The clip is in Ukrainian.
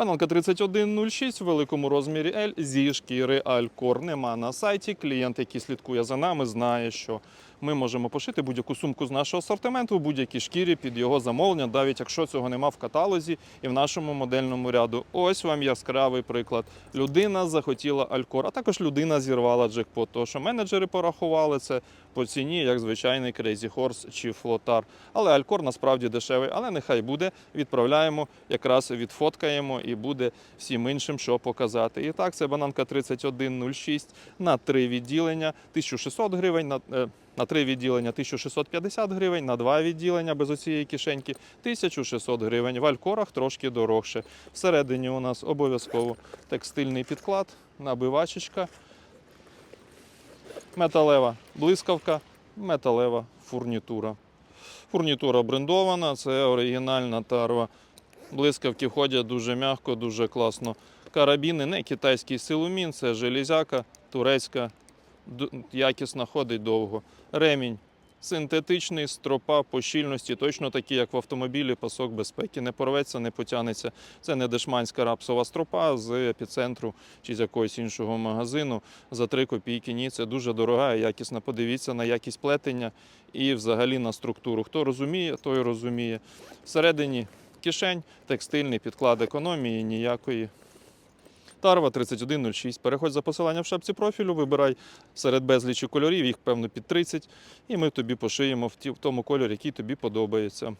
Панелка 3106 в великому розмірі L зі шкіри Алькор. Нема на сайті. Клієнт, який слідкує за нами, знає, що ми можемо пошити будь-яку сумку з нашого асортименту будь-якій шкірі під його замовлення, навіть якщо цього нема в каталозі і в нашому модельному ряду. Ось вам яскравий приклад. Людина захотіла Алькор, а також людина зірвала джекпот. Тому що менеджери порахували це по ціні, як звичайний Crazy Horse чи Флотар. Але Алькор насправді дешевий, але нехай буде. Відправляємо, якраз відфоткаємо і буде всім іншим, що показати. І так, це бананка 3106 на три відділення, 1600 гривень, на, е, на три відділення 1650 гривень, на два відділення без оцієї кишеньки 1600 гривень. В Алькорах трошки дорожче. Всередині у нас обов'язково текстильний підклад, набивачечка, металева блискавка, металева фурнітура. Фурнітура брендована, це оригінальна тарва. Блискавки ходять дуже м'яко, дуже класно. Карабіни не китайський силумін, це железяка, турецька, якісно ходить довго. Ремінь синтетичний, стропа по щільності, точно такий, як в автомобілі, пасок безпеки. Не порветься, не потягнеться. Це не дешманська рапсова стропа з епіцентру чи з якогось іншого магазину за 3 копійки. Ні, це дуже дорога якісна. Подивіться на якість плетення і взагалі на структуру. Хто розуміє, той розуміє. Всередині кишень, текстильний підклад економії ніякої. Тарва 3106. Переходь за посиланням в шапці профілю, вибирай серед безлічі кольорів, їх певно під 30, і ми тобі пошиємо в тому кольорі, який тобі подобається.